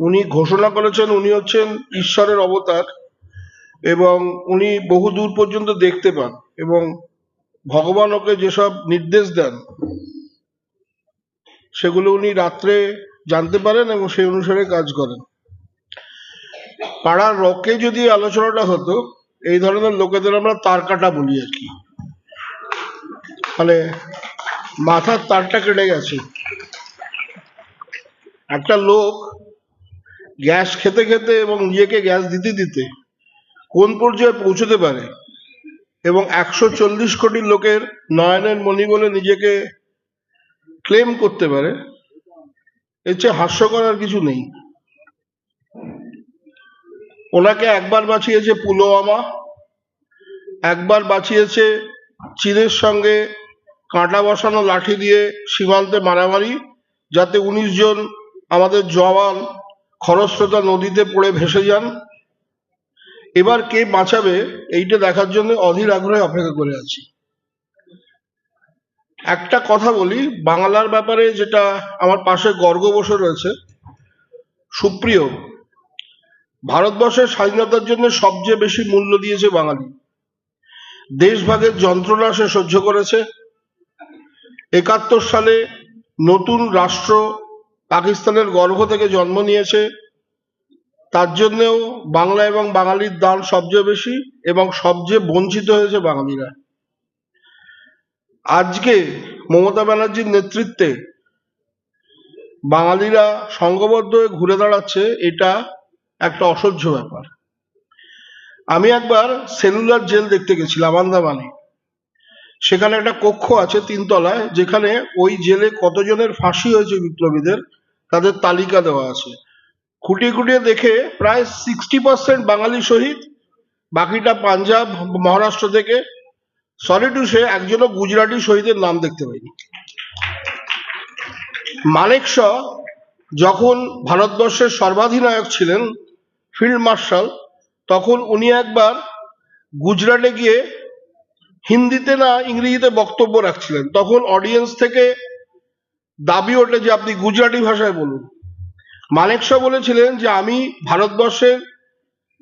উনি ঘোষণা করেছেন, উনি হচ্ছেন ঈশ্বরের অবতার এবং উনি বহু দূর পর্যন্ত দেখতে পান এবং ভগবান ওকে যেসব নির্দেশ দেন, সেগুলো উনি রাত্রে জানতে পারেন এবং সেই অনুসারে কাজ করেন। পাড়ার রকে যদি আলোচনাটা হতো, এই ধরনের লোকেদের আমরা তার কাটা বলি আর কি। মানে মাথার তারটা কেটে গেছে। একটা লোক গ্যাস খেতে খেতে এবং নিজেকে গ্যাস দিতে দিতে কোন পর্যায়ে পৌঁছতে পারে? এবং একশো চল্লিশ কোটি লোকের নয়নের মণি বলে নিজেকে ক্লেম করতে পারে, এর চেয়ে হাস্যকর আর কিছু নেই। ওনাকে একবার বাঁচিয়েছে পুলওয়ামা, একবার বাঁচিয়েছে চীনের সঙ্গে কাঁটা বসানো লাঠি দিয়ে সীমান্তে মারামারি, যাতে উনিশ জন আমাদের জওয়ান খরস্রোতা নদীতে পড়ে ভেসে যান। এবার কে বাঁচাবে এইটা দেখার জন্য অধীর আগ্রহে অপেক্ষা করে আছি। একটা কথা বলি, বাংলার ব্যাপারে যেটা আমার পাশে গর্গ বসে রয়েছে, সুপ্রিয়, ভারতবর্ষের স্বাধীনতার জন্য সবচেয়ে বেশি মূল্য দিয়েছে বাঙালি। দেশভাগের যন্ত্রণা সে সহ্য করেছে। একাত্তর সালে নতুন রাষ্ট্র পাকিস্তানের গর্ভ থেকে জন্ম নিয়েছে। তার জন্যেও বাংলা এবং বাঙালির দান সবচেয়ে বেশি এবং সবচেয়ে বঞ্চিত হয়েছে বাঙালিরা। আজকে মমতা ব্যানার্জির নেতৃত্বে বাঙালিরা সংঘবদ্ধ হয়ে ঘুরে দাঁড়াচ্ছে, এটা একটা অসহ্য ব্যাপার। আমি একবার সেলুলার জেল দেখতে গেছিলাম, আন্দামানে। সেখানে একটা কক্ষ আছে তিনতলায়, যেখানে ওই জেলে কতজনের ফাঁসি হয়েছে বিপ্লবীদের তাদের তালিকা দেওয়া আছে। খুঁটিয়ে খুঁটিয়ে দেখে প্রায় সিক্সটি পার্সেন্ট বাঙালি শহীদ বাকিটা পাঞ্জাব, মহারাষ্ট্র থেকে। সরি টু সে একজনও গুজরাটি শহীদের নাম দেখতে পাইনি। মানেক শ যখন ভারতবর্ষের সর্বাধিনায়ক ছিলেন, ফিল্ড মার্শাল, তখন উনি একবার গুজরাটে গিয়ে হিন্দিতে না ইংরেজিতে বক্তব্য রাখছিলেন। তখন অডিয়েন্স থেকে দাবি ওঠে যে আপনি গুজরাটি ভাষায় বলুন। মানেকশা বলেছিলেন যে আমি ভারতবর্ষের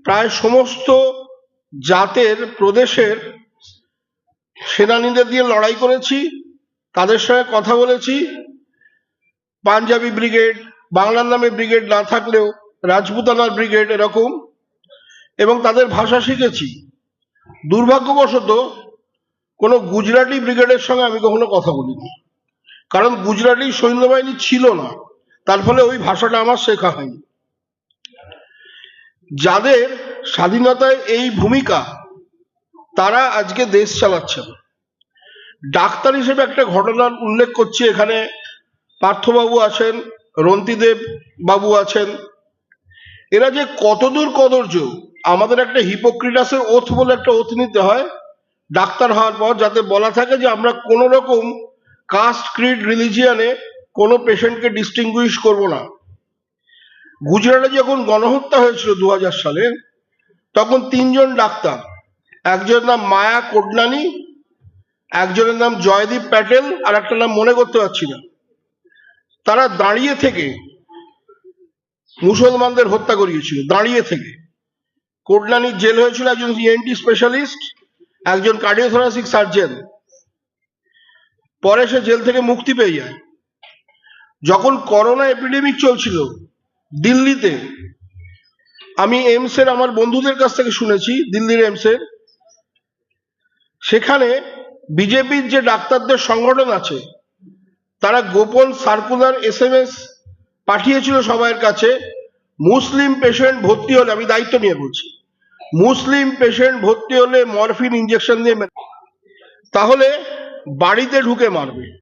প্রায় সমস্ত জাতের প্রদেশের সেনানীদের দিয়ে লড়াই করেছি, তাদের সঙ্গে কথা বলেছি। পাঞ্জাবি ব্রিগেড, বাংলার নামে ব্রিগেড না থাকলেও রাজপুতানার ব্রিগেড এরকম, এবং তাদের ভাষা শিখেছি। দুর্ভাগ্যবশত কোনো গুজরাটি ব্রিগেডের সঙ্গে আমি কখনো কথা বলিনি। কারণ গুজরাটি সৈন্যবাহিনী ছিল না। তার ফলে ওই ভাষাটা আমার শেখা হয়নি। যাদের স্বাধীনতায় এই ভূমিকা, তারা আজকে দেশ চালাচ্ছেন। ডাক্তার হিসেবে একটা ঘটনার উল্লেখ করছি এখানে। পার্থবাবু আছেন, রন্তিদেব বাবু আছেন। এরা যে কতদূর কদর্য, আমাদের একটা হিপোক্রিটাসের ওথ বলে একটা ওথ নিতে হয়। ডাক্তার হওয়ার পর যাতে বলা থাকে যে আমরা কোনো রকম কাস্ট ক্রিড রিলিজিয়ানে কোনো পেশেন্টকে ডিস্টিংগুইশ করব না। গুজরাটে যখন গণহত্যা হয়েছিল দু হাজার সালে, তখন তিনজন ডাক্তার, একজনের নাম মায়া কোডনানি, একজনের নাম জয়দীপ প্যাটেল, আর একটা নাম মনে করতে পারছি না। তারা দাঁড়িয়ে থেকে মুসলমানদের হত্যা করিয়েছিল, দাঁড়িয়ে থেকে। কোডনানির জেল হয়েছিল একজন ইএনটি স্পেশালিস্ট একজন কার্ডিওথোরাসিক সার্জন পরে সে জেল থেকে মুক্তি পেয়ে যায়। যখন করোনা এপিডেমিক চলছিল দিল্লিতে, আমি এমসের আমার বন্ধুদের কাছ থেকে শুনেছি, দিল্লির এমসের সেখানে বিজেপির যে ডাক্তারদের সংগঠন আছে, তারা গোপন সার্কুলার এস এম এস পাঠিয়েছিল সবার কাছে, মুসলিম পেশেন্ট ভর্তি হলে, আমি দায়িত্ব নিয়ে বলছি, মুসলিম পেশেন্ট ভর্তি হলে মরফিন ইঞ্জেকশন দিয়ে তাহলে বাড়িতে ঢুকে মারবে।